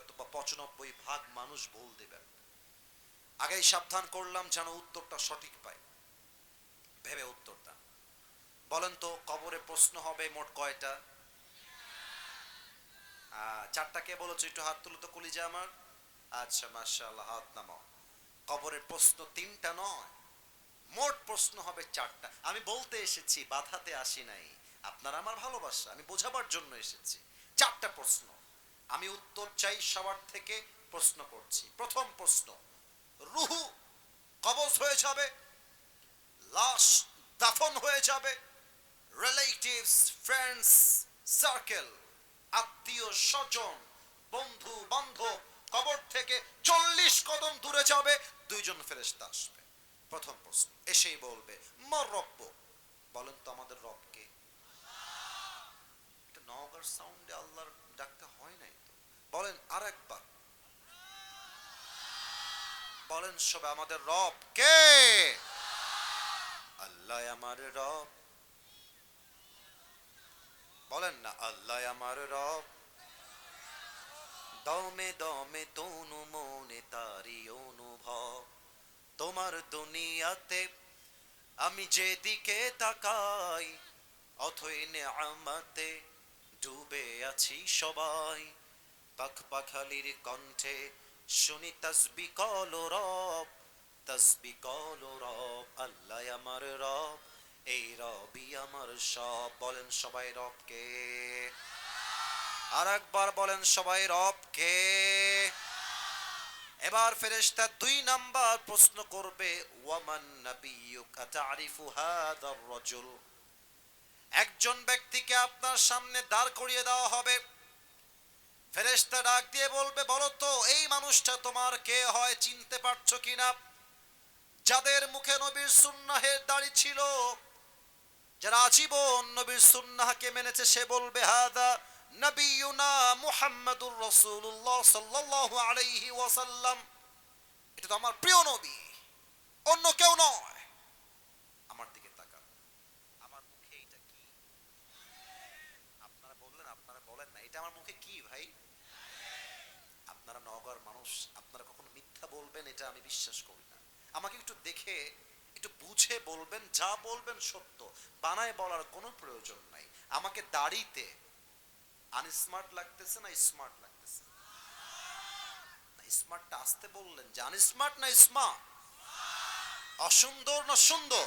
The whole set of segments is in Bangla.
হয়তো বা পঁচানব্বই ভাগ মানুষ ভুল দেবেন আগেই সাবধান করলাম যেন উত্তরটা সঠিক পায় ভেবে উত্তর দেন বলেন তো, কবরে প্রশ্ন হবে মোট কয়টা? চারটা কে বলেছ? একটু হাত তুলো তো কলিজা আমার। আচ্ছা মাশাআল্লাহ, হাত নামাও। কবরের প্রশ্ন তিনটা নয়, মোট প্রশ্ন হবে চারটা। আমি বলতে এসেছি, বাধাতে আসি নাই। আপনার আমার ভালোবাসা, আমি বোঝাবার জন্য এসেছি। চারটা প্রশ্ন। আমি উত্তর চাই সবার থেকে প্রশ্ন করছি। প্রথম প্রশ্ন, রুহু কবজ হয়ে যাবে, লাশ দাফন হয়ে যাবে রিলেটিভস ফ্রেন্ডস সার্কেল আত্মীয় স্বজন, বন্ধু, বান্ধব, কবর থেকে চল্লিশ কদম দূরে যাবে, দুইজন ফেরেস্তা আসবে। প্রথম প্রশ্ন, এসেই বলবে, মর রব্ব, বলেন তো আমাদের রবকে। এটা সাউন্ডে আল্লাহর ডাকতে হয় নাই তো? বলেন আর একবার বলেন সবে আমাদের রব কে? আল্লাহ আমার রব। বলেন না, আল্লাহ আমার রব। দমে দমে তনু মনে তারি অনুভব। তোমার দুনিয়াতে আমি যেদিকে তাকাই, অথই নেয়ামতে ডুবে আছি সবাই। পাখ পাখালির কণ্ঠে শুনি তসবি কল রব, তসবি কল রব, আল্লাহ আমার রব, এই রবি আমার সব। বলেন সবাই রবকে। আর একবার বলেন সবাই রবকে। এবার ফেরেশতা দুই নাম্বার প্রশ্ন করবে, ওয়ামান নাবিয়ুকা তারিফু হাদার রাজুল। একজন ব্যক্তিকে আপনার সামনে দাঁড় করিয়ে দেওয়া হবে। ফেরেশতা ডাক দিয়ে বলবে, বলো তো, এই মানুষটা তোমার কে হয়, চিনতে পারছ কিনা? যাদের মুখে নবীর সুন্নাহের দাড়ি ছিল, যারা আজীবন নবীর সুন্নাহকে মেনেছে, সে বলবে, হাদা নবিয়ুনা মুহাম্মাদুর রাসূলুল্লাহ সাল্লাল্লাহু আলাইহি ওয়াসাল্লাম। এটা তো আমার প্রিয় নবী, অন্য কেউ নয় আমার দিকে তাকান আমার মুখে এটা কি আপনারা বললেন আপনারা বলেন না এটা আমার মুখে কি ভাই আপনারা নগর মানুষ আপনারা কখনো মিথ্যা বলবেন এটা আমি বিশ্বাস করি না। আমাকে একটু দেখে, একটু বুঝে বলবেন, যা বলবেন সত্য। বানায় বলার কোনো প্রয়োজন নাই। আমাকে দাড়িতে আনস্মার্ট লাগতেছে না স্মার্ট লাগতেছে? স্মার্টটা আসতে বললেন যে আনস্মার্ট না স্মার্ট অসুন্দর না সুন্দর?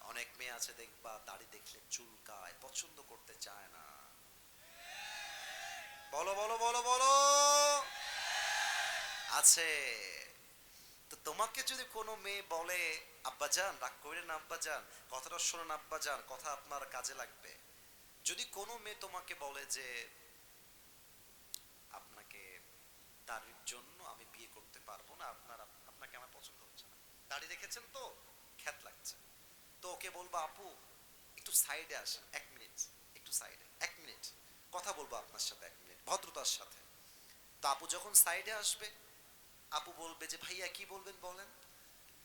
অনেক মেয়ে আছে দেখবা, দাড়ি দেখলে চুলকায়, পছন্দ করতে চায় না। বলো বলো বলো বলো! আছে। তো তোমাকে যদি কোনো মেয়ে বলে আব্বাজান রাগ করেন না আব্বাজান কথাটা শোনেন আব্বাজান কথা আপনার কাজে লাগবে। যদি কোনো মেয়ে তোমাকে বলে যে, আপনাকে দাড়ির জন্য আমি বিয়ে করতে পারব না, আপনার, আপনাকে আমার পছন্দ হচ্ছে না। দাড়ি রেখেছেন তো? খ্যাত লাগছে। তো ওকে বলব, আপু, একটু সাইডে আসেন, এক মিনিট, একটু সাইডে, এক মিনিট, কথা বলব আপনার সাথে, এক মিনিট, ভদ্রতার সাথে। তো আপু যখন সাইডে আসবে আপু বলবে যে, ভাইয়া, কি বলবেন বলেন?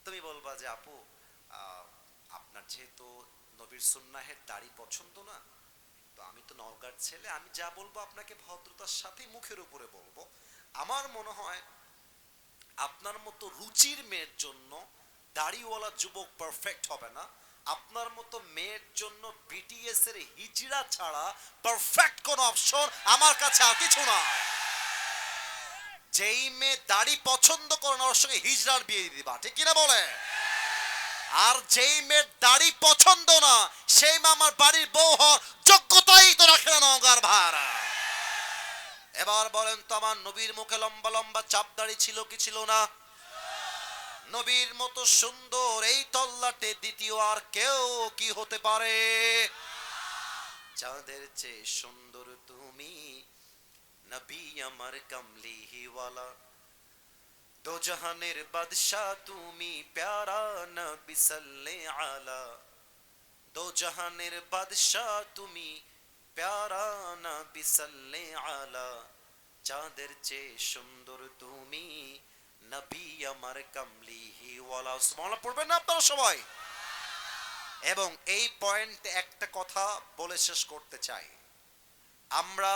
তুমি বলবা যে, আপু আপনার যেহেতু নবীর সুন্নাহের দাড়ি পছন্দ না, তো আমি তো নওগাঁর ছেলে, আমি যা বলব আপনাকে ভদ্রতার সাথে মুখের উপরে বলব। আমার মনে হয় আপনার মতো রুচির মেয়ের জন্য দাড়িওয়ালা যুবক পারফেক্ট হবে না। আপনার মতো মেয়ের জন্য বিটিএস এর হিজড়া ছাড়া পারফেক্ট কোন অপশন আমার কাছে আর কিছু না যেই মেয়ে দাড়ি পছন্দ করে না, ওর সঙ্গে হিজড়ার বিয়ে দিয়ে দিবা, ঠিক কিনা বলে? আর যেই মেয়ের দাড়ি পছন্দ না, সেই মা আমার বাড়ির বউ হওয়ার যোগ্যতাই তো রাখে না নগার ভাড়া। এবার বলেন তো আমার নবীর মুখে লম্বা লম্বা চাপ দাড়ি ছিল কি ছিল না? নবীর মতো সুন্দর এই তল্লাটে দ্বিতীয় আর কেউ কি হতে পারে? যাদের চেয়ে সুন্দর নবী আমার কমলি হিওয়ালা দো জাহানের বাদশাহ তুমি প্যারা নবী সাল্লে আলা। দো জাহানের বাদশাহ তুমি প্যারা নবী সাল্লে আলা। চাঁদের চেয়ে সুন্দর তুমি নবী আমার কামলি হিওয়ালা সুবহানাল্লাহ, পড়বেন না আপনারা সবাই? এবং এই পয়েন্টে একটা কথা বলে শেষ করতে চাই। আমরা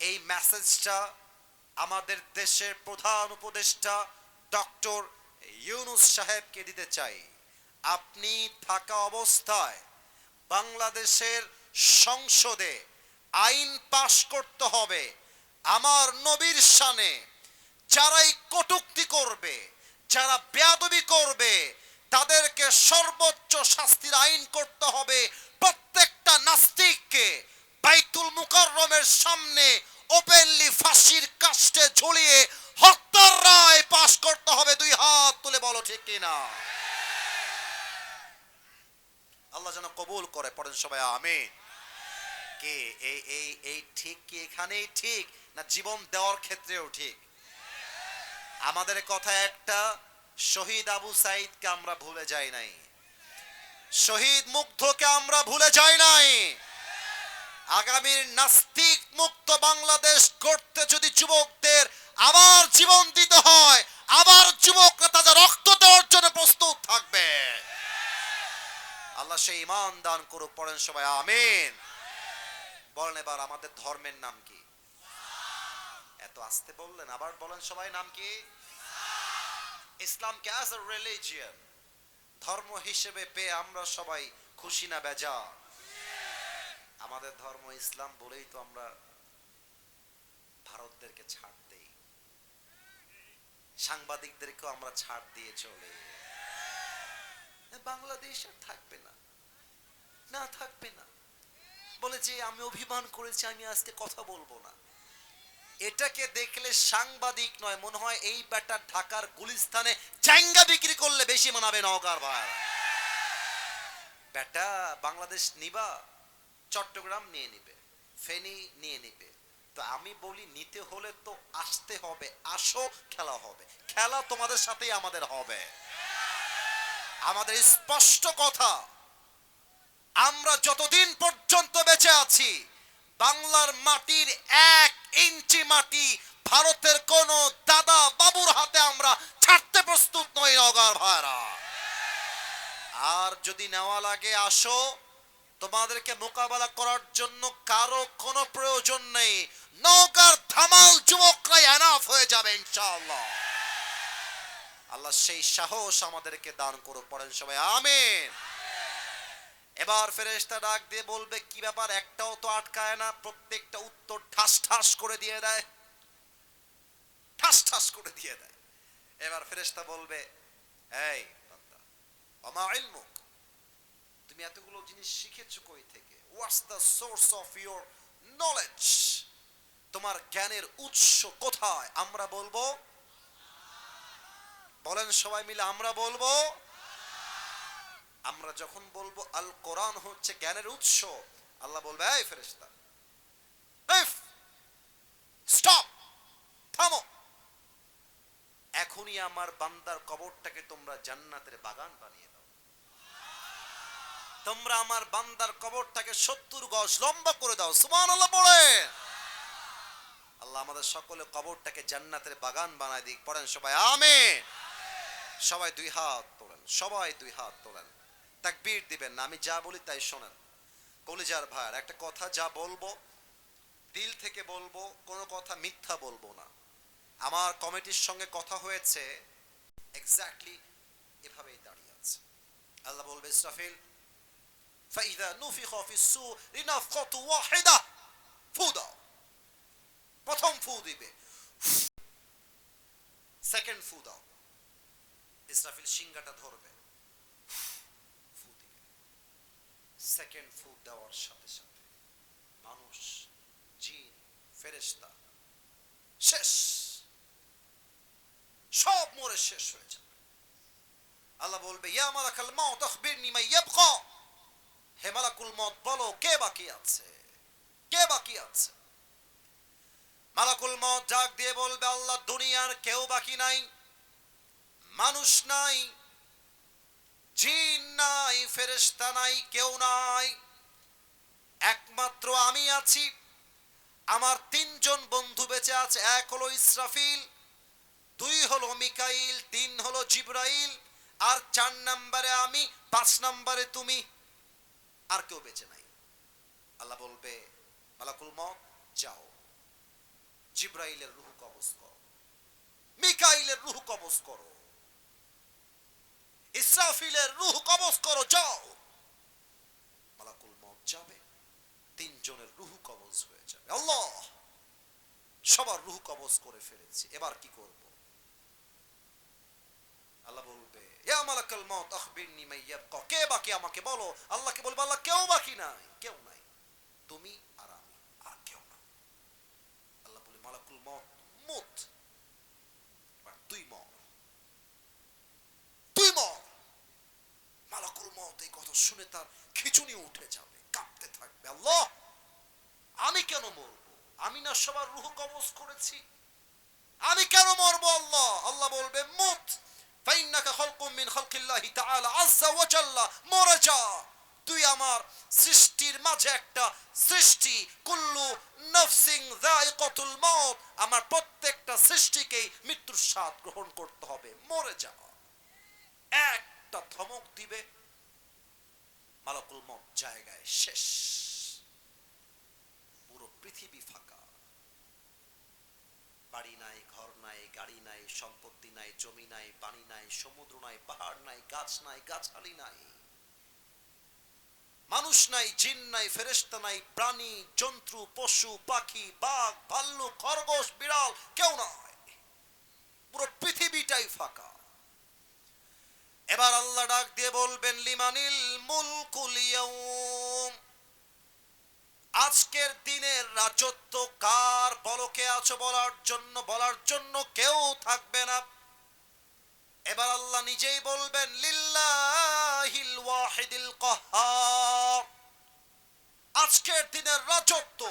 এই মেসেজটা আমাদের দেশের প্রধান উপদেষ্টা ডক্টর ইউনুস সাহেবকে দিতে চাই। আপনি থাকা অবস্থায় বাংলাদেশের সংসদে আইন পাশ করতে হবে। আমার নবীর শানে যারাই কটুক্তি করবে, যারা বেয়াদবি করবে, তাদেরকে সর্বোচ্চ শাস্তির আইন করতে হবে প্রত্যেকটা নাস্তিককে। ফাঁসির কাস্টে ঝুলিয়ে হত্যার রায় পাশ করতে হবে। দুই হাত তুলে বলো ঠিক কিনা আল্লাহ যেন কবুল করে। পড়েন সবাই, আমিন। কে? এই এই এই ঠিক কি এখানেই ঠিক না জীবন দেওয়ার ক্ষেত্রেও ঠিক? আমাদের কথা একটা, শহীদ আবু সাইদকে আমরা ভুলে যাই নাই। শহীদ মুগ্ধকে আমরা ভুলে যাই নাই। আগামীর নাস্তিক মুক্ত বাংলাদেশ করতে যদি যুবকদের আবার জীবন দিতে হয়, আবার যুবকরা তাদের রক্ত দেওয়ার জন্য প্রস্তুত থাকবে। আল্লাহ সেই ইমান দান করুক, পড়েন সবাই, আমিন। বলেন এবার আমাদের ধর্মের নাম কি? এত আসতে বললেন, আবার বলেন সবাই নাম কি? ইসলামকে অ্যাজ রিলিজিয়ন ধর্ম হিসেবে পেয়ে আমরা সবাই খুশি না বেজা আমাদের ধর্ম ইসলাম বলেই তো আমরা ভারতদেরকে ছাড় দেই। সাংবাদিকদেরকেও আমরা ছাড় দিয়ে চলে। বাংলাদেশ আর থাকবে না। না, থাকবে না। বলে যে, আমি অভিমান করেছি, আমি আজকে কথা বলব না। এটাকে দেখলে সাংবাদিক নয়, মনে হয় এই ব্যাটা ঢাকার গুলিস্তানে চাঙ্গা বিক্রি করলে বেশি মানাবে নওগার ভাই। ব্যাটা, বাংলাদেশ নিবা। চট্টগ্রাম নিয়ে নিবে, ফেনী নিয়ে নিবে। তো আমি বলি, নিতে হলে তো আসতে হবে, আসো, খেলা হবে। খেলা তোমাদের সাথেই আমাদের হবে। আমাদের স্পষ্ট কথা, আমরা যতদিন পর্যন্ত বেঁচে আছি, বাংলার মাটির এক ইঞ্চি মাটি ভারতের কোন দাদা বাবুর হাতে আমরা ছাড়তে প্রস্তুত নই নগার ভাইরা। আর যদি নেওয়া লাগে, আসো। তোমাদেরকে মোকাবেলা করার জন্য কারও কোনো প্রয়োজন নেই। নৌকার ধামাল যুবকরাই এনাফ হয়ে যাবে, ইনশাআল্লাহ। আল্লাহ সেই সাহস আমাদেরকে দান করুক, পড়েন সবাই, আমিন। এবার ফেরেশতা ডাক দিয়ে বলবে, কি ব্যাপার? একটাও তো আটকায় না। প্রত্যেকটা উত্তর ঠাস ঠাস করে দিয়ে দেয়। ঠাস ঠাস করে দিয়ে দেয়। এবার ফেরেশতা বলবে, এই বান্দা আমা ইলমুক? তুমি এতগুলো জিনিস শিখেছো কই থেকে? What's the source of your knowledge তোমার জ্ঞানের উৎস কোথায়? আমরা বলব? বলেন সবাই মিলে আমরা বলব? আমরা যখন বলব, আল কোরআন হচ্ছে জ্ঞানের উৎস। আল্লাহ বলবে, এই ফেরেশতা স্টপ, থামো। এখনই আমার বান্দার কবরটাকে তোমরা জান্নাতের বাগান বানিয়ে দাও। তোমরা আমার বান্দার কবরটাকে সত্তর গজ লম্বা করে দাও। সুমান আল্লাহ পড়ে। আল্লাহ আমাদের সকলে কবরটাকে জান্নাতের বাগান বানায় দিক। পড়েন সবাই, আমিন। সবাই দুই হাত তোলেন, সবাই দুই হাত তোলেন। তাকবীর দিবেন না, আমি যা বলি তাই শোনেন। কলিজার ভাইয়ার একটা কথা যা বলব, দিল থেকে বলব, কোনো কথা মিথ্যা বলব না। আমার কমিটির সঙ্গে কথা হয়েছে এক্স্যাক্টলি এভাবেই দাঁড়িয়ে আছে। আল্লাহ বলবে, ইসরাফিল ফাইদা নুফিখ ফি السور نفخة واحدة ফু দাও প্রথম ফু দিবে সেকেন্ড ফু দাও ইসরাফিল সিংহাটা ধরবে ফু দিবে সেকেন্ড ফু দেওয়ার সাথে সাথে মানুষ জিন ফেরেশতা শেষ সব মরে শেষ হয়ে যাবে আল্লাহ বলবে ইয়া মালাকাল মাউত আখবিরনি মা ইয়াবকা হে মালাকুল মউত বলো, কে বাকি আছে? কে বাকি আছে? মালাকুল মউত ডাক দিয়ে বলবে আল্লাহ, দুনিয়ার কেউ বাকি নাই, মানুষ নাই, জিন নাই, ফেরেশতা নাই, কেউ নাই। একমাত্র আমি আছি, আমার তিনজন বন্ধু বেঁচে আছে, এক হলো ইসরাফিল, দুই হলো মিকাইল, তিন হলো জিব্রাইল, আর চার নম্বরে আমি, পাঁচ নম্বরে তুমি। আর কেউ বেঁচে নাই। আল্লাহ বলবে, মালাকুল মত যাও। জিব্রাইলের রুহ কবজ করো। মিকাইলের রুহ কবজ করো। ইসরাফিলের রুহ কবজ করো, যাও। মালাকুল মত যাবে। তিনজনের রুহ কবজ হয়ে যাবে। আল্লাহ, সবার রুহ কবজ করে ফেলেছি। এবার কি করব? আল্লাহ বলবে ইয়া মালাকাল মত আখবিরনি মা ইয়াবকা। কে বাকি আমাকে বলো? আল্লাহকে বলবে? আল্লাহ কেউ বাকি নাই? কেউ নাই। তুমি আর আমি আর কেউ না। আল্লাহ বলে, মালাকুল মত মুত। এবার তুই মর তুই মর মালাকুল মত এই কথা শুনে তার খিচুনি উঠে যাবে, কাঁপতে থাকবে। আল্লাহ, আমি কেন মরবো? আমি না সবার রুহ কবজ করেছি? আমি কেন মরবো আল্লাহ? আল্লাহ বলবে, মুত। আমার প্রত্যেকটা সৃষ্টিকেই মৃত্যুর স্বাদ গ্রহণ করতে হবে। মরে যা। একটা ধমক দিবে। মালাকুল মত জায়গায় শেষ। পুরো পৃথিবী ফাঁকা। বাড়ি নাই সম্পত্তি নাই, জমি নাই, পানি নাই, সমুদ্র নাই, পাহাড় নাই, গাছ নাই, গাছালি নাই। মানুষ নাই, জিন নাই, ফেরেশতা নাই, প্রাণী, জন্তু, পশু, পাখি, বাঘ, ভাল্লুক, খরগোশ, বিড়াল, কেউ নয় পুরো পৃথিবীটাই ফাঁকা। এবার আল্লাহ ডাক দিয়ে বলবেন, লিমানিল মুলকুল ইয়াউম। আজকের দিনের রাজত্ব কার বলকে আছো বলার জন্য বলার জন্য কেউ থাকবে না। এবার আল্লাহ নিজেই বলবেন, লিল্লাহিল ওয়াহিদিল কাহ্হার আজকের দিনের রাজত্ব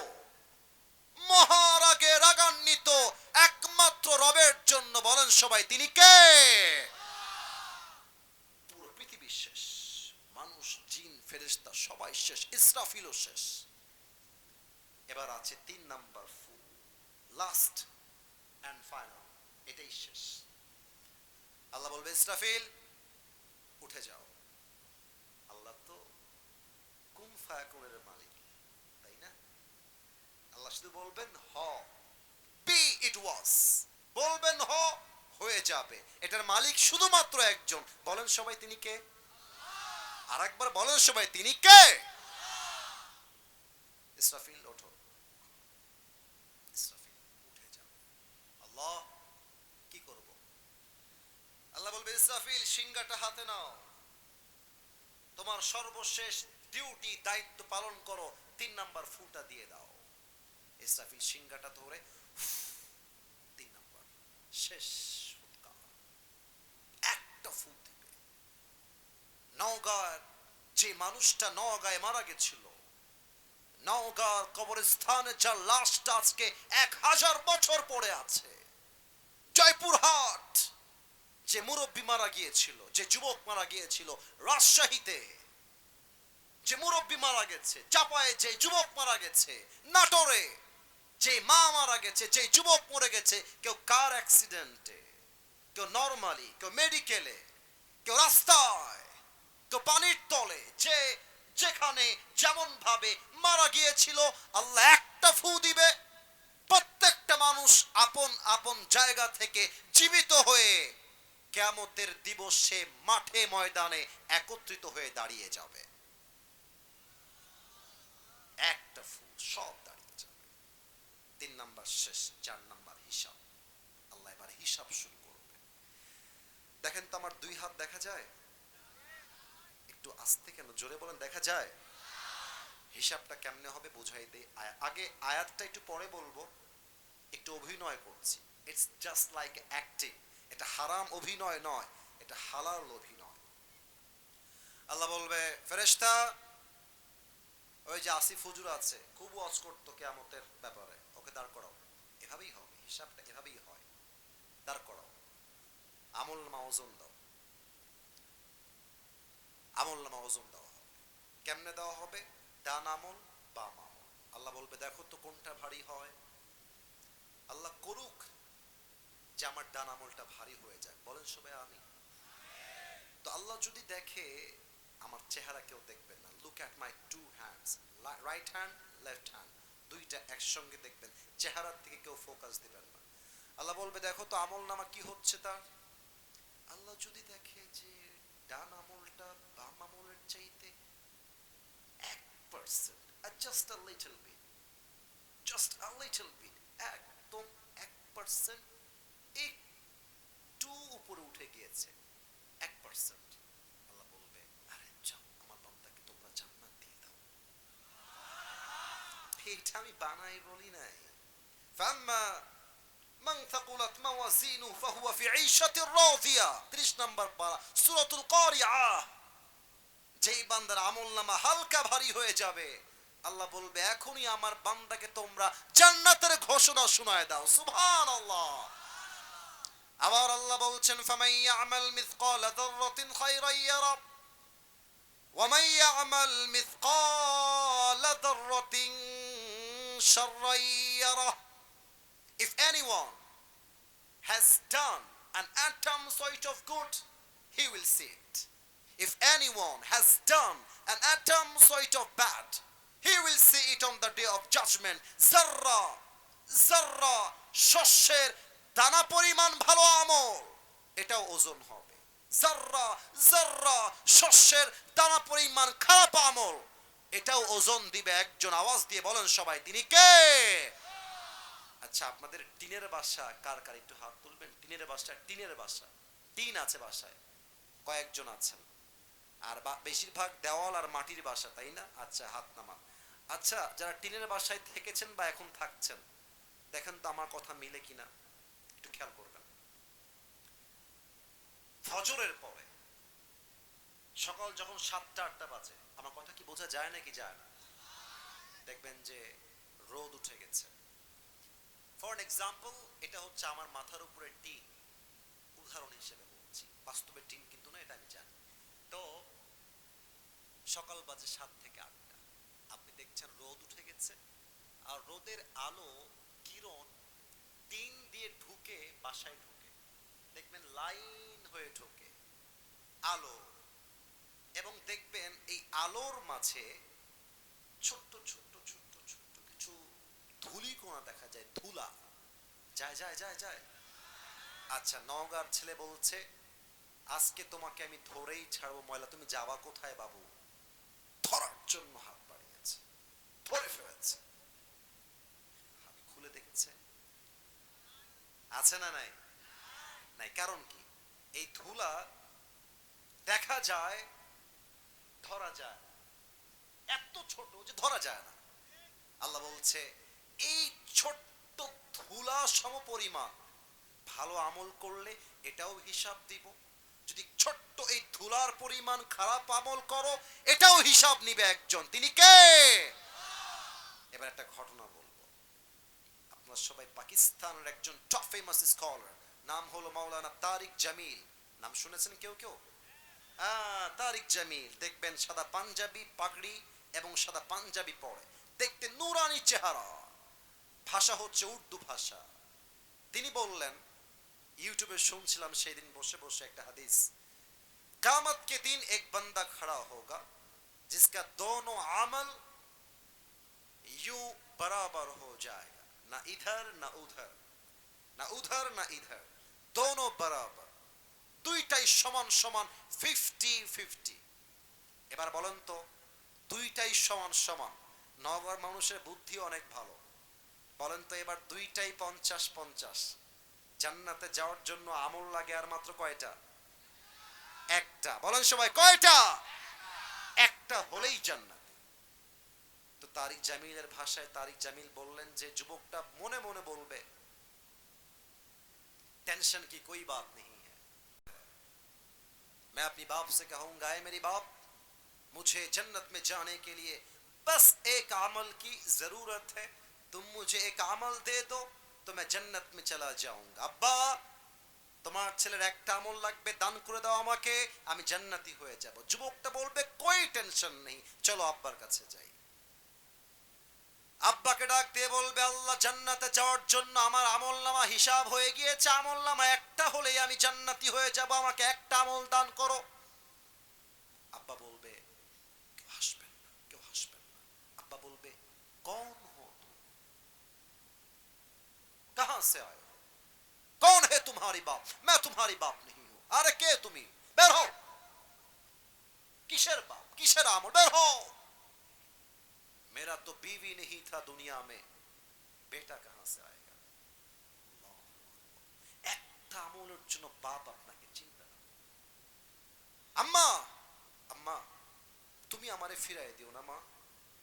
মহারাগে রাগান্বিত একমাত্র রবের জন্য। বলেন সবাই, তিনি কে? পুরো পৃথিবী শেষ। মানুষ, জিন, ফেরেশতা সবাই শেষ। ইসরাফিলও শেষ। এবার আছে তিন নাম্বার ফু লাস্ট অ্যান্ড ফাইনাল এটাই শেষ। আল্লাহ বলবে, ইসরাফিল, উঠে যাও। আল্লাহ তো কুম ফায়াকুনের মালিক, তাই না? আল্লাহ শুধু বলবেন, হ বি ইট ওয়াজ বলবেন, হ, হয়ে যাবে। এটার মালিক শুধুমাত্র একজন। বলেন সবাই তিনি কে? আর একবার বলেন সবাই তিনি কে? ইসরাফিল উঠে যাও আল্লাহ কি করব আল্লাহ বলবে ইসরাফিল সিংহাটা হাতে নাও। তোমার সর্বশেষ ডিউটি দায়িত্ব পালন করো, তিন নাম্বার ফুটা দিয়ে দাও। ইসরাফিল সিংহাটা ধরে তিন নাম্বার, শেষ একটা ফুট দিবে। নওগাঁর যে মানুষটা নওগাঁয় মারা গেছিল, নওগাঁর কবরস্থানে যার লাশটা আজকে এক হাজার বছর পড়ে আছে, জয়পুরহাট। যে মুরব্বী মারা গিয়েছিল, যে যুবক মারা গিয়েছিল রাজশাহীতে, যে মুরব্বী মারা গেছে চাপায়ে যে যুবক মারা গেছে, নাটোরে, যে মা মারা গেছে, যে যুবক মরে গেছে, কেউ কার অ্যাক্সিডেন্টে কেউ নর্মালি কেউ মেডিকেলে কেউ রাস্তায়, কেউ পানির তলে, যে যেখানে যেমন ভাবে মারা গিয়েছিল, আল্লাহ একটা ফু দিবে। প্রত্যেকটা মানুষ আপন আপন জায়গা থেকে জীবিত হয়ে কেয়ামতের দিবসে মাঠে ময়দানে একত্রিত হয়ে দাঁড়িয়ে যাবে। একটা ফু সব দাঁড়িয়ে যাবে। তিন নাম্বার শেষ, চার নাম্বার হিসাব। আল্লাহ এবার হিসাব শুরু করবে। দেখেন তো আমার দুই হাত দেখা যায়? একটু আস্তে কেন? জোরে বলেন, দেখা যায়? হিসাবটা কেমনে হবে বোঝাই দেই। আগে আয়াতটা একটু পরে বলব। একটু অভিনয় করছি। ইটস জাস্ট লাইক অ্যাক্টিং এটা হারাম অভিনয় নয়, এটা হালাল অভিনয়। আল্লাহ বলবে, ফেরেশতা, ওই যে আসিফ হুজুর আছে, খুব ওয়াজ করতো কেয়ামতের ব্যাপারে, ওকে দাঁড় করাও। এভাবেই হবে, হিসাবটা এভাবেই হয়। দাঁড় করাও। আমল নামা ওজন দাও। আমল নামা ওজন দেওয়া হবে। কেমনে দেওয়া হবে? ডান আমল, বাম আমল। আল্লাহ বলবে, দেখো তো কোনটা ভারী হয়। আল্লাহ করুক যে আমার ডান আমলটা ভারী হয়ে যাক। বলেন সবাই আমি তো আল্লাহ যদি দেখে আমার চেহারা কেউ দেখবে না look at my two hands right hand left hand দুইটা একসঙ্গে দেখবেন, চেহারার থেকে কেউ ফোকাস দিবেন না। আল্লাহ বলবে, দেখো তো আমল নামা কি হচ্ছে তার? আল্লাহ যদি দেখে যে ডান আমলটা বাম আমলের চাইতে এক percent just a little bit just a little bit একদম এক পার্সেন্ট একটু উপরে উঠে গিয়েছে। এক পার্সেন্ট আল্লাহ বলবে, আরে যাও, আমার বান্দাকে তোমরা জান্নাত দিয়ে দাও। এটা আমি বানাই বলি নাই। ফাম্মা ঈশাতির রাদিয়া। 30 নম্বর পারা, সূরাতুল কারিআ যেই বান্দার আমলনামা হালকা ভারী হয়ে যাবে। আল্লাহ বলবে, এখনই আমার বান্দাকে তোমরা জান্নাতের ঘোষণা শোনায় দাও। আবার আল্লাহ বলছেন ফামাই ইয়ামাল মিসকালা যাররাতিন খায়রান ইয়ারা ওয়া ইয়ামাল মিসকালা যাররাতিন শাররান ইয়ারা if anyone has done an atom sort of good he will see it if anyone has done an atom sort of bad he will see it on the day of judgment zarra zarra শস্যের দানা পরিমাণ ভালো আমল, এটাও ওজন হবে। জাররা জাররা শস্যের দানা পরিমাণ খারাপ আমল, এটাও ওজন দিবে একজন আওয়াজ দিয়ে বলেন সবাই, তিনি কে? আচ্ছা আপনাদের টিনের বাসা কার কার? একটু হাত তুলবেন। টিনের বাসা টিনের বাসা। টিন আছে বাসায়। কয়েকজন আছেন। আর বেশিরভাগ দেওয়াল আর মাটির বাসা, তাই না? আচ্ছা হাত নামান। আচ্ছা যারা টিনের বাসায় থেকেছেন বা এখন থাকছেন, দেখেন তো আমার কথা মিলে কিনা। ফজরের পরে। সকাল যখন সাতটা, আটটা বাজে, আমার কথা কি বোঝা যায় নাকি যায় না? দেখবেন যে রোদ উঠে গেছে। ফর এক্সাম্পল এটা হচ্ছে আমার মাথার উপরে টিন। উদাহরণ হিসেবে বলছি। বাস্তবে টিন কিন্তু না, এটা আমি জানি। তো সকাল বাজে সাত থেকে আটটা। আপনি দেখছেন রোদ উঠে গেছে, আর রোদের আলো কিরণ টিন দিয়ে ঢুকে বাসায় ঢুকে লাইন হয়ে ঢোকে, আলো। এবং দেখবেন এই আলোর মাঝে ছোট্ট ছোট্ট ছোট্ট ছোট্ট কিছু ধুলিকণা দেখা যায়, ধুলা। যায় যায় যায় যায়। আচ্ছা নওগাঁর ছেলে বলছে, আজকে তোমাকে আমি ধরেই ছাড়বো, ময়লা। তুমি যাওয়া কোথায় বাবু? ধরার জন্য হাত বাড়িয়েছে, ধরে ফেলেছে। হাত খুলে দেখছে। আছে না নাই? নাই। কারণ কি? এই ধুলা দেখা যায়, ধরা যায়। এত ছোট যে ধরা যায় না। আল্লাহ বলছে, এই ছোট্ট ধুলা সমপরিমাণ ভালো আমল করলে এটাও হিসাব দিব। যদি ছোট্ট এই ধুলার পরিমাণ খারাপ আমল করো, এটাও হিসাব নিবে একজন। তিনি কে? এবার একটা ঘটনা বলব। আপনার সবাই পাকিস্তানের একজন টপ ফেমাস স্কলার নাম হলো মাওলানা তারিক জামিল নাম শুনেছেন কেউ কেউ আহ, তারিক জামিল দেখবেন সাদা পাঞ্জাবি পাগড়ি এবং সাদা পাঞ্জাবি পরে দেখতে নুরানি চেহারা ভাষা হচ্ছে উর্দু ভাষা তিনি বললেন ইউটিউবে শুনছিলাম সেই দিন বসে বসে একটা হাদিস कामत के दिन एक बंदा खड़ा होगा जिसका दोनों अमल यूं बराबर हो जाएगा ना इधर ना उधर না উধার না ইধার দোনো বরাবর, দুইটাই সমান সমান ফিফটি ফিফটি এবার বলেন তো, দুইটাই সমান সমান, নগর মানুষের বুদ্ধি অনেক ভালো। বলেন তো এবার দুইটাই পঞ্চাশ পঞ্চাশ, জান্নাতে যাওয়ার জন্য আমল লাগে আর মাত্র কয়টা? একটা। বলেন সবাই, কয়টা? একটা হলেই জান্নাত। তো তারিক জামিলের ভাষায় তারিক জামিল বললেন যে, যুবকটা মনে মনে বলবে टेंशन की कोई बात नहीं है मैं अपनी बाप से कहूंगा है मेरी बाप मुझे जन्नत में जाने के लिए बस एक अमल की जरूरत है तुम मुझे एक अमल दे दो तो मैं जन्नत में चला जाऊंगा अब्बा তোমার ছেলের একটা আমল লাগবে দান করে দাও আমাকে আমি জান্নাতি হয়ে যাব যুবকটা বলবে কই টেনশন নেই চলো আব্বার কাছে যাই আব্বাকে ডাক দিয়ে বলবে, আল্লাহ জান্নাতে যাওয়ার জন্য আমার আমল নামা হিসাব হয়ে গিয়েছে। আমল নামা একটা হলেই আমি জান্নাতি হয়ে যাব। আমাকে একটা আমল দান করো। আব্বা বলবে, কেউ হাসবেন না, কেউ হাসবেন না। আব্বা বলবে, কোন হো কাহা সে আয়? কন হে তোমারি বাপ? মে তোমারি বাপ নেই হো আরে কে তুমি? বের হও। কিসের বাপ? কিসের আমল? বের হও। मेरा तो बीवी नहीं था दुनिया में बेटा कहां से आएगा अल्लाह আকবার। একটা আমলের জন্য বাপ আপনাকে চিন্তা না আম্মা আম্মা তুমি আমারে ফিরাই দিও না মা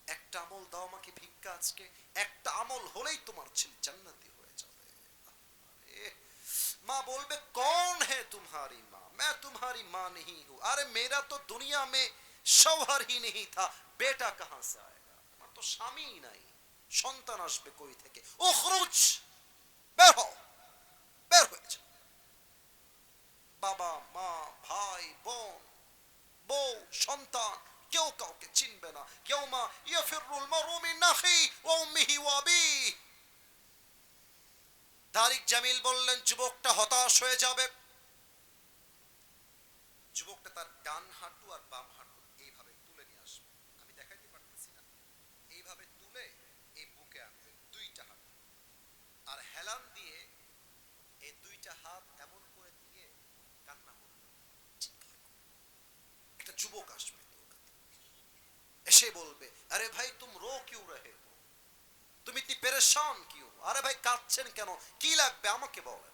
একটা আমল দাও আমাকে ভিক্ষা আজকে একটা আমল হলেই তোমার ছেলে জান্নাতি হয়ে যাবে আরে, माँ बोल बे कौन है तुम्हारी माँ मैं तुम्हारी माँ नहीं हूँ अरे मेरा तो दुनिया में शौहर ही नहीं था बेटा कहाँ से आएगा আমার তো স্বামী নাই। সন্তান আসবে কই থেকে? উখরুজ বের হও, বের হয়ে যাও। বাবা, মা, ভাই, বোন, বউ, সন্তান, কেউ কাউকে চিনবে না। কেউ মা ইয়াফিরুল মারু মিন নাখি ওয়া উম্মিহি ওয়া আবিহি। তারিক জামিল বললেন, যুবকটা হতাশ হয়ে যাবে। যুবকটা তার ডান হাঁটু আর বাম হাঁটু যুবক আসবে দৌড়াতে। এসে বলবে আরে ভাই তুম রো কিউ রহে হো তুমি ইতনি পেরেশান কিউ আরে ভাই কাঁদছেন কেন কি লাগবে আমাকে বলেন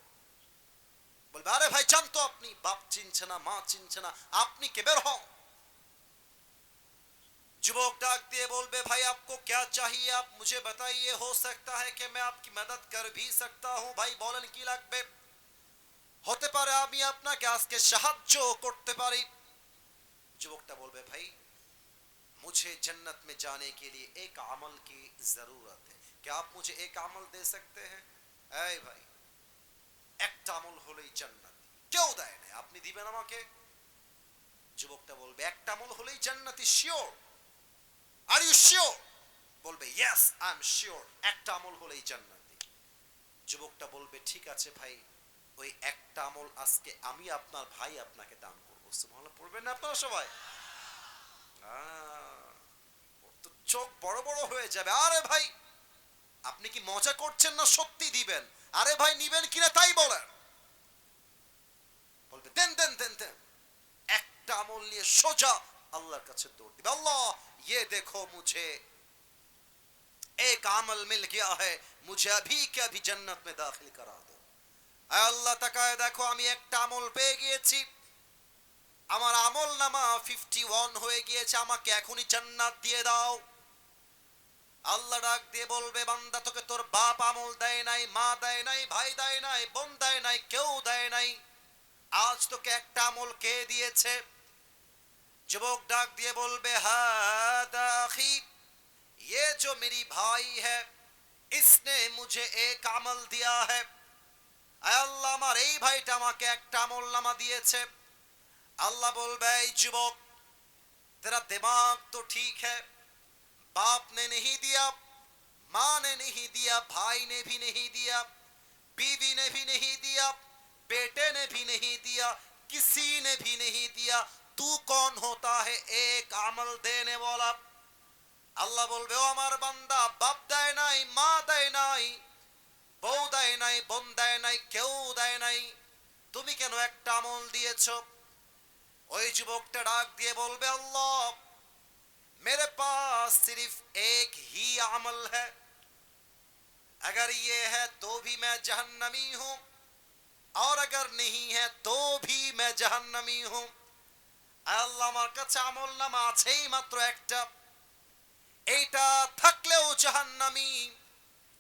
বলবে আরে ভাই জানতো আপনি বাপ চিনছে না মা চিনছে না আপনি কে বের হন युवक डाक दिए बोल बे भाई आपको क्या चाहिए आप मुझे बताइए हो सकता है कि मैं आपकी मदद कर भी सकता हूं भाई বলেন কি লাগবে হতে পারে আমি আপনাকে আজকে সাহায্য করতে পারি যুবকটা বলবে ভাই मुझे जन्नत में जाने के लिए एक अमल की जरूरत है क्या आप मुझे एक अमल दे सकते हैं এই ভাই একটা আমল হলেই জান্নাত কেউ দেয় না আপনি দিবেন আমাকে যুবকটা বলবে একটা আমল হলেই জান্নাতি শিওর আর ইউ শিওর বলবে ইয়েস আই এম শিওর একটা আমল হলেই জান্নাতি যুবকটা বলবে ঠিক আছে ভাই ওই একটা আমল আজকে আমি আপনার ভাই আপনাকে দান করবো সুবহানাল্লাহ পড়বেন না আপনারা সবাই আহ, ওর তো চোখ বড় বড় হয়ে যাবে আরে ভাই আপনি কি মজা করছেন না সত্যি দিবেন আরে ভাই নিবেন কিনা তাই বলেন বলবে দেন দেন দেন দেন একটা আমল নিয়ে সোজা আল্লাহর কাছে দৌড় দিবে আল্লাহ ये देखो मुझे एक अमल मिल गया है मुझे अभी के अभी जन्नत में दाखिल करा दो আয় আল্লাহ তাকায় দেখো আমি একটা আমল পেয়ে গিয়েছি আমার আমল নামা ফিফটি ওয়ান হয়ে গিয়েছে আমাকে এখনই জান্নাত দিয়ে দাও আল্লাহ ডাক দিয়ে বলবে বান্দা তোকে তোর বাপ আমল দেয় নাই মা দেয় নাই ভাই দেয় নাই বোন দেয় নাই কেউ দেয় নাই আজ তোকে একটা আমল কে দিয়েছে যুবক ডাক দিয়ে বলবে হাদা আখি ये जो मेरी भाई है इसने मुझे एक আমল दिया है আয় আল্লাহ আমার এই ভাইটা আমাকে একটা আমল নামা দিয়েছে আল্লাহ বলবে এই যুবক तेरा दिमाग तो ठीक है बाप ने नहीं दिया माँ ने नहीं दिया भाई ने भी नहीं दिया बीवी ने भी नहीं दिया बेटे ने भी नहीं दिया किसी ने भी नहीं दिया तू कौन होता है एक अमल देने वाला আল্লাহ বলবে ও আমার বান্দা বাপ দেয় নাই মা দেয় নাই বউ দেয় নাই বোন দেয় নাই কেউ দেয় নাই তুমি কেন একটা আমল দিয়েছো ওই যুবকটা ডাক দিয়ে বলবে আল্লাহ मेरे पास सिर्फ एक ही अमल है अगर ये है तो भी मैं जहन्नमी हूं और अगर नहीं है तो भी मैं जहन्नमी हूं আল্লাহ আমার কাছে আমল নামা আছেই মাত্র একটা এইটা থাকলেও জাহান্নামি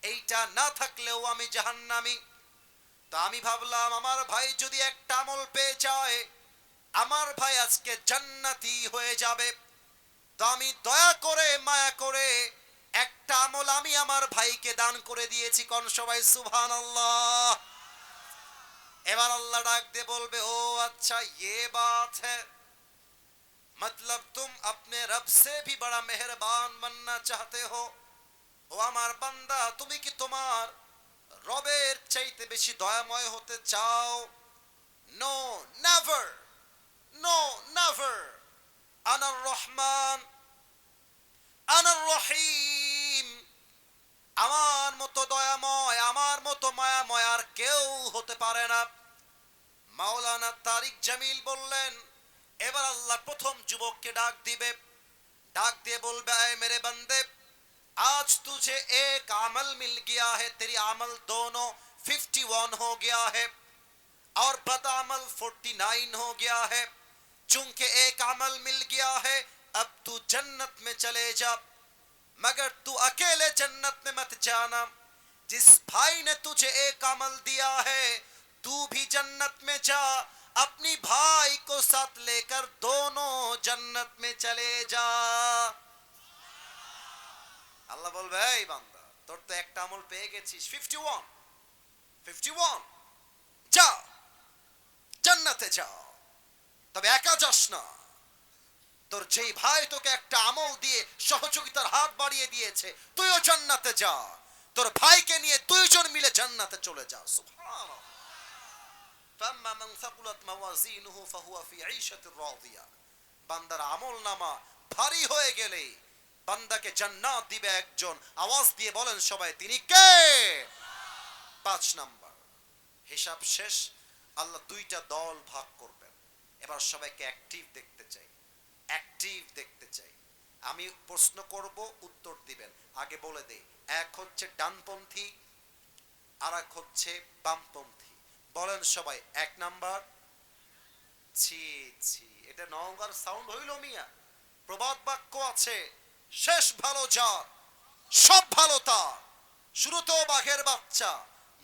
এইটা না থাকলেও আমি জাহান্নামি তো আমি ভাবলাম আমার ভাই যদি একটা আমল পেয়ে যায় আমার ভাই আজকে জান্নাতি হয়ে যাবে তো আমি দয়া করে মায়া করে একটা আমল আমি আমার ভাইকে দান করে দিয়েছি কোন সবাই সুভান এবার আল্লাহ ডাক দিয়ে বলবে ও আচ্ছা ये बात है मतलब तुम अपने रब से भी बड़ा मेहरबान बनना चाहते हो ও আমার বান্দা তুমি কি তোমার রবের চাইতে বেশি দয়াময় হতে চাও নো নেভার নো নেভার আনার রহমান আনার রহিম আমার মতো দয়াময় আমার মতো মায়া দয়াময় আর কেউ হতে পারে না মাওলানা তারিক জামিল বললেন এবার আল্লাহ প্রথম যুবককে ডাক দিবে डाक दिए बोल बे आए मेरे बंदे आज तुझे एक अमल मिल गया है तेरी अमल दोनों 51 हो गया है और बद अमल 49 हो गया है चूंकि एक अमल मिल गया है अब तू जन्नत में चले जा मगर तू अकेले जन्नत में मत जाना जिस भाई ने तुझे एक अमल दिया है तू भी जन्नत में जा अपनी भाई को साथ लेकर दोनों जन्नत में चले जा আল্লাহ বলবে এই বান্দা তোর তো একটা আমল পেয়ে গেছিস 51 51 যা জান্নাতে যা তবে একা যাস না। তোর যেই ভাই তোকে একটা আমল দিয়ে সহযোগিতার হাত বাড়িয়ে দিয়েছে, তুইও জান্নাতে যা। তোর ভাইকে নিয়ে দুইজন মিলে জান্নাতে চলে যা। বান্দার আমল নামা ভারী হয়ে গেলে বান্দাকে জান্নাত দিবে একজন। আওয়াজ দিয়ে বলেন সবাই, তিনি কে? পাঁচ নাম্বার। হিসাব শেষ, আল্লাহ দুইটা দল ভাগ করবে। এবার সবাইকে অ্যাক্টিভ দেখতে চাই। অ্যাক্টিভ দেখতে চাই। আমি প্রশ্ন করব, উত্তর দিবেন। আগে বলে দেই, এক হচ্ছে ডানপন্থী আর এক হচ্ছে বামপন্থী। বলেন সবাই, এক নাম্বার। ছি ছি, এটা নওগাঁর সাউন্ড হইল মিয়া। প্রবাদ বাক্য আছে, শেষ ভালো যার, সব ভালো তার। শুরুতেও বাঘের বাচ্চা,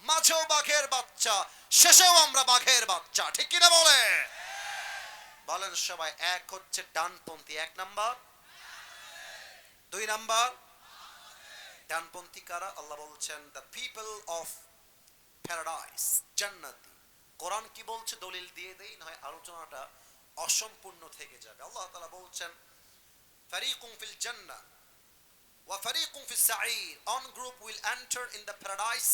মাঝেও বাঘের বাচ্চা, শেষেও আমরা বাঘের বাচ্চা, ঠিক কিনা বলে বলেন সবাই এক হচ্ছে ডানপন্থী, এক নাম্বার। দুই নাম্বার। ডানপন্থী কারা? আল্লাহ বলছেন দ্য পিপল অফ প্যারাডাইস জান্নাতি। কোরআন কি বলছে? দলিল দিয়ে দেই, নয়, আলোচনাটা অসম্পূর্ণ থেকে যাবে। আল্লাহ তাআলা বলছেন ফারিকুম ফিল জান্নাহ ওয়া ফারিকুম ফিস সাঈর। One group will enter in the paradise,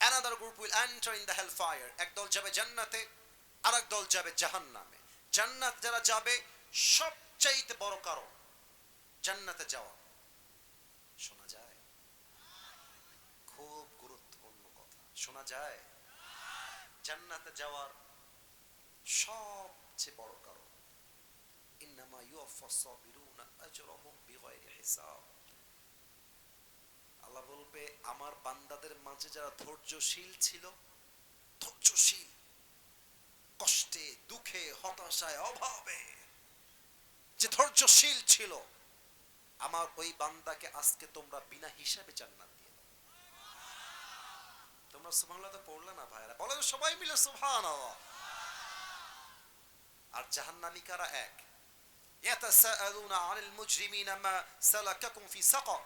another group will enter in the hellfire. একদল যাবে জান্নাতে, আরেক দল যাবে জাহান্নামে। জান্নাত যারা যাবে, সবচাইতে বড় কারণ জান্নাতে যাওয়া। শোনা যায়? খুব গুরুত্বপূর্ণ কথা। শোনা যায়? জান্নাতে যাওয়ার সবচেয়ে বড় কারণ ইন্নামা সাবিরুনা আজরাহুম বিগাইরি হিসাব। আল্লাহ বলবে, আমার বান্দাদের মাঝে যারা ধৈর্যশীল ছিল, ধৈর্যশীল কষ্টে দুঃখে হতাশায় অভাবে যে ধৈর্যশীল ছিল আমার ওই বান্দাকে আজকে তোমরা বিনা হিসাবে জান্নাত দিয়ে দাও তোমরা সুবহানাল্লাহ তো পড়লে না ভাইরা বলেন সবাই মিলে সুবহানাল্লাহ আর জাহান্নামী কারা এক يتساءلون عن المجرمين ما سلككم في سقر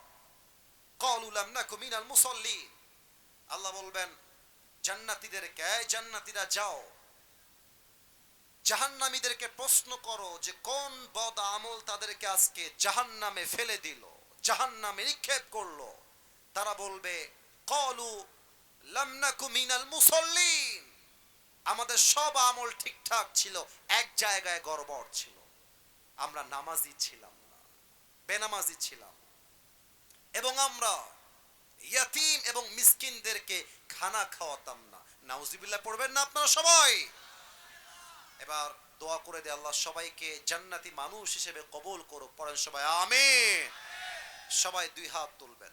قالوا لم نكن من المصلين আল্লাহ বলবেন জান্নাতীদেরকে এই জান্নাতীরা যাও জাহান্নামীদেরকে প্রশ্ন করো যে কোন বদ আমল তাদেরকে আজকে জাহান্নামে ফেলে দিল, জাহান্নামে নিক্ষেপ করল। তারা বলবে, কলু লামনাকু মিনাল মুসল্লিন। আমাদের সব আমল ঠিকঠাক ছিল, এক জায়গায় গড়বড় ছিল। আমরা নামাজি ছিলাম না, বেনামাজি ছিলাম। এবং আমরা ইয়াতিম এবং মিসকিনদেরকে খানা খাওয়াতাম না। নাউজিবিল্লাহ পড়বেন না আপনারা সবাই? এবার দোয়া করে দে আল্লাহ, সবাইকে জান্নাতি মানুষ হিসেবে কবুল করুক। পড়েন সবাই আমি সবাই দুই হাত তুলবেন,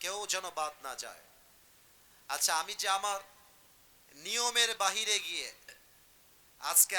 কেউ যেন বাদ না যায়। আচ্ছা আমি যে আমার নিয়মের বাহিরে গিয়ে আজকে